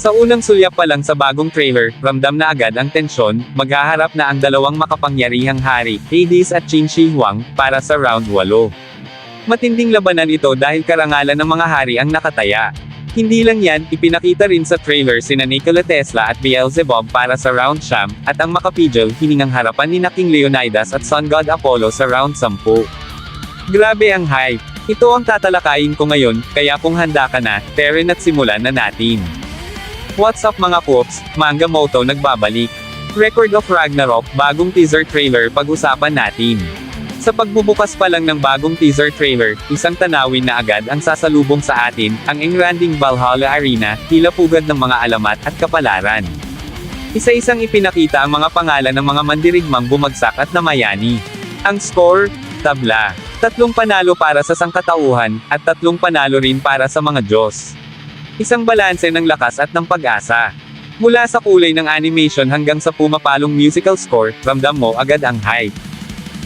Sa unang sulyap pa lang sa bagong trailer, ramdam na agad ang tensyon, maghaharap na ang dalawang makapangyarihang hari, Hades at Qin Shi Huang, para sa round 8. Matinding labanan ito dahil karangalan ng mga hari ang nakataya. Hindi lang yan, ipinakita rin sa trailer sina Nikola Tesla at Beelzebub para sa round siyam, at ang makapidyo hiningang harapan ni King Leonidas at Sun God Apollo sa round 10. Grabe ang hype. Ito ang tatalakayin ko ngayon, kaya kung handa ka na, Teren at simulan na natin. What's up mga poops, Manga Moto nagbabalik. Record of Ragnarok, bagong teaser trailer pag-usapan natin. Sa pagbubukas pa lang ng bagong teaser trailer, isang tanawin na agad ang sasalubong sa atin, ang engranding Valhalla Arena, tila pugad ng mga alamat at kapalaran. Isa-isang ipinakita ang mga pangalan ng mga mandirigmang bumagsak at namayani. Ang score, tabla. Tatlong panalo para sa sangkatauhan, at tatlong panalo rin para sa mga Diyos. Isang balanse ng lakas at ng pag-asa. Mula sa kulay ng animation hanggang sa pumapalong musical score, ramdam mo agad ang hype.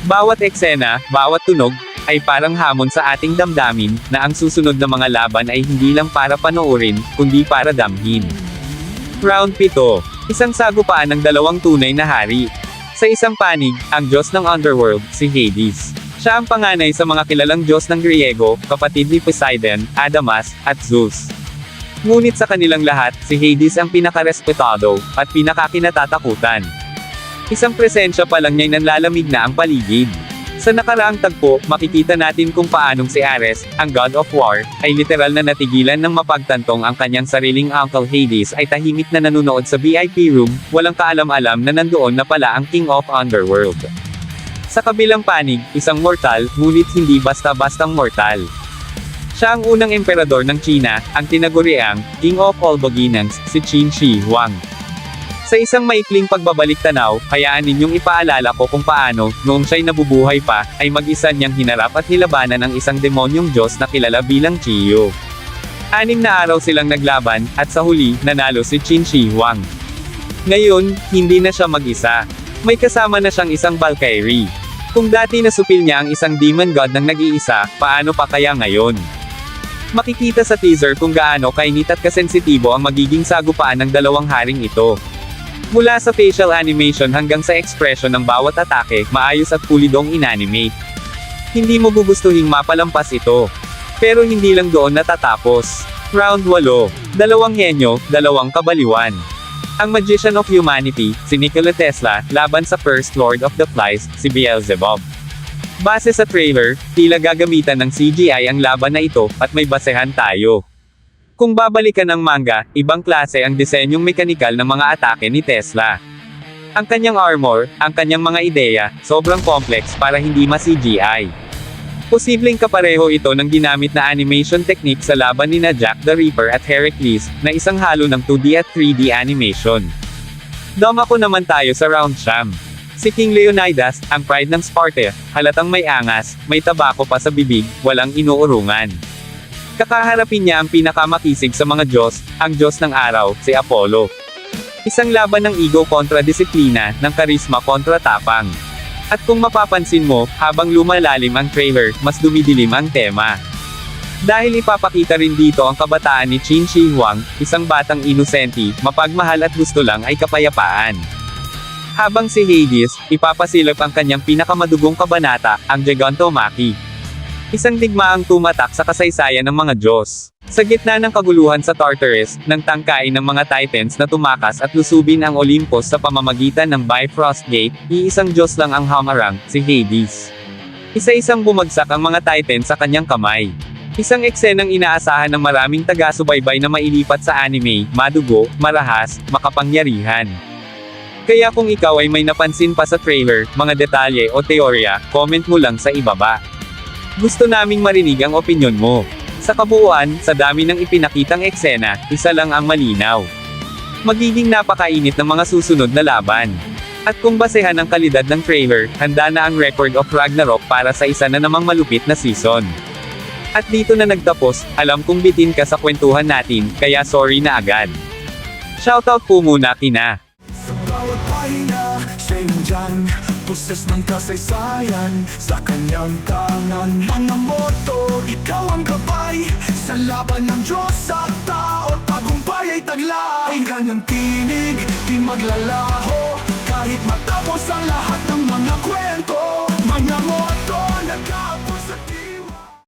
Bawat eksena, bawat tunog, ay parang hamon sa ating damdamin, na ang susunod na mga laban ay hindi lang para panoorin, kundi para damhin. Round 7. Isang sagupaan ng dalawang tunay na hari. Sa isang panig, ang Diyos ng Underworld, si Hades. Siya ang panganay sa mga kilalang Diyos ng Griego, kapatid ni Poseidon, Adamas, at Zeus. Ngunit sa kanilang lahat, si Hades ang pinakarespetado, at pinakakinatatakutan. Isang presensya pa lang niya'y nanlalamig na ang paligid. Sa nakaraang tagpo, makikita natin kung paanong si Ares, ang God of War, ay literal na natigilan ng mapagtantong ang kanyang sariling Uncle Hades ay tahimik na nanunood sa VIP room, walang kaalam-alam na nandoon na pala ang King of Underworld. Sa kabilang panig, isang mortal, ngunit hindi basta-bastang mortal. Siya ang unang emperador ng China, ang tinaguriang, King of all Boginangs, si Qin Shi Huang. Sa isang maikling pagbabalik tanaw, hayaan ninyong ipaalala ko kung paano, noong siya'y nabubuhay pa, ay mag-isa niyang hinarap at nilabanan ang isang demonyong Diyos na kilala bilang Chiyo. Anim na araw silang naglaban, at sa huli, nanalo si Qin Shi Huang. Ngayon, hindi na siya mag-isa. May kasama na siyang isang Valkyrie. Kung dati nasupil niya ang isang demon god ng nag-iisa, paano pa kaya ngayon? Makikita sa teaser kung gaano kainit at kasensitibo ang magiging sagupaan ng dalawang haring ito. Mula sa facial animation hanggang sa expression ng bawat atake, maayos at pulidong inanimate. Hindi mo gugustuhing mapalampas ito. Pero hindi lang doon natatapos. Round 8. Dalawang henyo, dalawang kabaliwan. Ang Magician of Humanity, si Nikola Tesla, laban sa First Lord of the Flies, si Beelzebub. Base sa trailer, tila gagamitan ng CGI ang laban na ito, at may basehan tayo. Kung babalikan ang manga, ibang klase ang disenyong mekanikal ng mga atake ni Tesla. Ang kanyang armor, ang kanyang mga ideya, sobrang complex para hindi ma-CGI. Posibleng kapareho ito ng ginamit na animation technique sa laban ni na Jack the Ripper at Heracles, na isang halo ng 2D at 3D animation. Doma ko naman tayo sa round sham. Si King Leonidas, ang pride ng Sparta, halatang may angas, may tabako pa sa bibig, walang inuurungan. Kakaharapin niya ang pinakamakisig sa mga Diyos, ang Diyos ng araw, si Apollo. Isang laban ng ego kontra disiplina, ng karisma kontra tapang. At kung mapapansin mo, habang lumalalim ang trailer, mas dumidilim ang tema. Dahil ipapakita rin dito ang kabataan ni Qin Shi Huang, isang batang inosenti, mapagmahal at gusto lang ay kapayapaan. Habang si Hades, ipapasilip ang kanyang pinakamadugong kabanata, ang Gigantomachy. Isang digmaang tumatak sa kasaysayan ng mga Diyos. Sa gitna ng kaguluhan sa Tartarus, ng tangkain ng mga Titans na tumakas at lusubin ang Olympus sa pamamagitan ng Bifrost Gate, iisang Diyos lang ang hamarang, si Hades. Isa-isang bumagsak ang mga Titan sa kanyang kamay. Isang eksenang inaasahan ng maraming taga-subaybay na mailipat sa anime, madugo, marahas, makapangyarihan. Kaya kung ikaw ay may napansin pa sa trailer, mga detalye o teorya, comment mo lang sa ibaba. Gusto naming marinig ang opinyon mo. Sa kabuuan, sa dami ng ipinakitang eksena, isa lang ang malinaw. Magiging napakainit ng mga susunod na laban. At kung basehan ang kalidad ng trailer, handa na ang record of Ragnarok para sa isa na namang malupit na season. At dito na nagtapos, alam kong bitin ka sa kwentuhan natin, kaya sorry na agad. Shoutout po muna kina. Boses ng kasaysayan. Sa kanyang tangan Mga moto, ikaw ang gabay. Sa laban ng Diyos sa tao Tagumpay ay taglay. Ang kanyang tinig, di maglalaho. Kahit matapos ang lahat